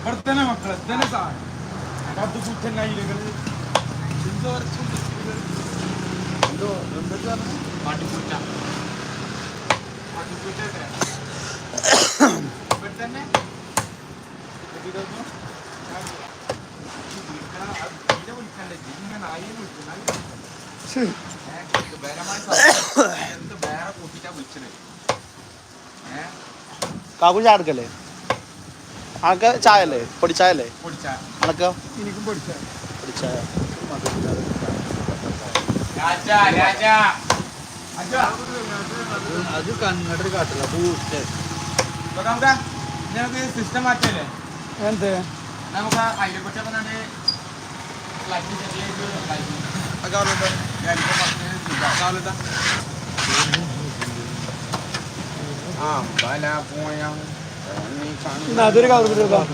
ഇവിടെ തന്നെ മക്കളെ തന്നെ സാധനം അത് കുറ്റൻ കയ്യിലുകൾ എന്തോ എന്തോ എന്തൊക്കെ പട്ടിക്കുറ്റ പട്ടിക്കുറ്റ ഇവിടെ തന്നെ. ഇതൊന്നും ഞാൻ വിളിക്കണം അത് തീരെ വിളിക്കണ്ടേ ഇങ്ങനെ നായിനെ വിളിക്കും നായി വിളിക്കും. ഏ, ഇത് ബലമായ സാധനം. എന്ത് വേറെ കൂട്ടിട്ടാ വിളിച്ചത് ഏഹ് കാക്കു ചായ അല്ലേ പൊടി ചായ അല്ലേ പൊടിച്ചായ അല്ലേ പൊടിച്ചാ അനക്കോ എനിക്കും പൊടിച്ചാ പൊടിച്ചായ രാജാ രാജാ അച്ഛാ അത് കന്നഡ കാട്ടില്ല ബൂസ്റ്റ് നമുക്ക് നമുക്ക് സിസ്റ്റം മാറ്റല്ലേ എന്ത് നമുക്ക് ആ പോയ അതൊരു കവർ